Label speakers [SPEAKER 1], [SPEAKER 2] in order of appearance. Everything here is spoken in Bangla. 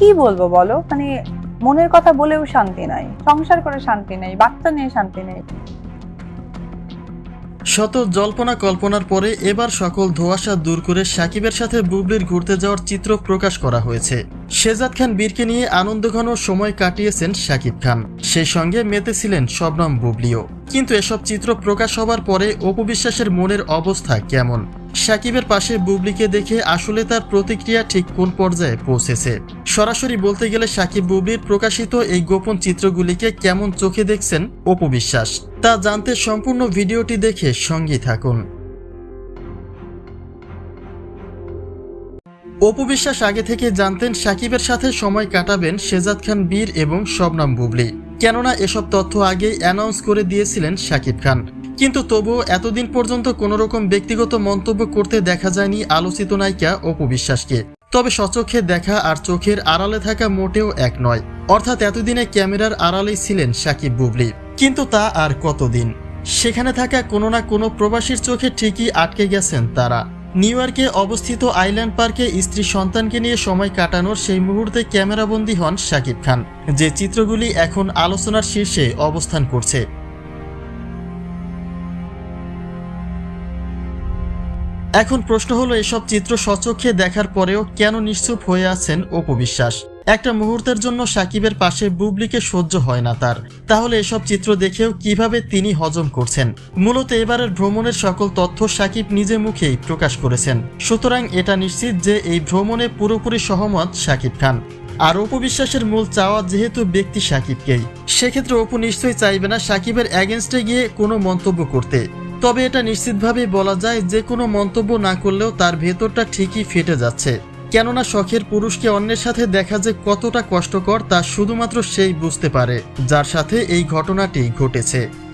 [SPEAKER 1] কি বলব বলো? মানে মনের কথা বলেও শান্তি নাই, সংসার করে শান্তি নেই, বাচ্চা নিয়ে শান্তি নেই।
[SPEAKER 2] শত জল্পনা কল্পনার পরে এবার সকল ধোঁয়াশা দূর করে সাকিবের সাথে বুবলির ঘুরতে যাওয়ার চিত্র প্রকাশ করা হয়েছে। শেজাদ খান বীরকে নিয়ে আনন্দঘন সময় কাটিয়েছেন সাকিব খান। সেই সঙ্গে মেতেছিলেন শবনম বুবলিও। কিন্তু এসব চিত্র প্রকাশ হবার পরে অপবিশ্বাসের মনের অবস্থা কেমন? সাকিবের পাশে বুবলিকে দেখে আসলে তার প্রতিক্রিয়া ঠিক কোন পর্যায়ে পৌঁছেছে? সরাসরি বলতে গেলে সাকিব বুবলির প্রকাশিত এই গোপন চিত্রগুলিকে কেমন চোখে দেখছেন অপবিশ্বাস তা জানতে সম্পূর্ণ ভিডিওটি দেখে সঙ্গী থাকুন। অপবিশ্বাস আগে থেকে জানতেন সাকিবের সাথে সময় কাটাবেন শেজাদ খান বীর এবং শবনাম বুবলি। কেননা এসব তথ্য আগেই অ্যানাউন্স করে দিয়েছিলেন সাকিব খান। কিন্তু তবুও এতদিন পর্যন্ত কোনো রকম ব্যক্তিগত মন্তব্য করতে দেখা যায়নি আলোচিত নায়িকা অপবিশ্বাসকে তবে সচক্ষে দেখা আর চোখের আড়ালে থাকা মোটেও এক নয়। অর্থাৎ এতদিনে ক্যামেরার আড়ালেই ছিলেন সাকিব বুবলি। কিন্তু তা আর কতদিন? সেখানে থাকা কোনো না কোনো প্রবাসীর চোখে ঠিকই আটকে গেছেন তারা। নিউ ইয়র্কে অবস্থিত আইল্যান্ড পার্কে স্ত্রী সন্তানকে নিয়ে সময় কাটানোর সেই মুহূর্তে ক্যামেরাবন্দী হন শাকিব খান, যে চিত্রগুলি এখন আলোচনার শীর্ষে অবস্থান করছে। এখন প্রশ্ন হলো, এসব চিত্র সচক্ষে দেখার পরেও কেন নিশ্চুপ হয়ে আছেন অপবিশ্বাস একটা মুহূর্তের জন্য সাকিবের পাশে বুবলিকে সহ্য হয় না তার। তাহলে এসব চিত্র দেখেও কীভাবে তিনি হজম করছেন? মূলত এবারের ভ্রমণের সকল তথ্য সাকিব নিজে মুখেই প্রকাশ করেছেন। সুতরাং এটা নিশ্চিত যে এই ভ্রমণে পুরোপুরি সহমত সাকিব খান। আর অপবিশ্বাসের মূল চাওয়া যেহেতু ব্যক্তি সাকিবকেই। সেক্ষেত্রে অপু নিশ্চয়ই চাইবে না সাকিবের অ্যাগেনস্টে গিয়ে কোনো মন্তব্য করতে। তবে এটা নিশ্চিতভাবেই বলা যায় যে কোনো মন্তব্য না করলেও তার ভেতরটা ঠিকই ফেটে যাচ্ছে। কেননা শখের পুরুষকে অন্যের সাথে দেখা যে কতটা কষ্টকর তা শুধুমাত্র সেই বুঝতে পারে, যার সাথে এই ঘটনাটি ঘটেছে।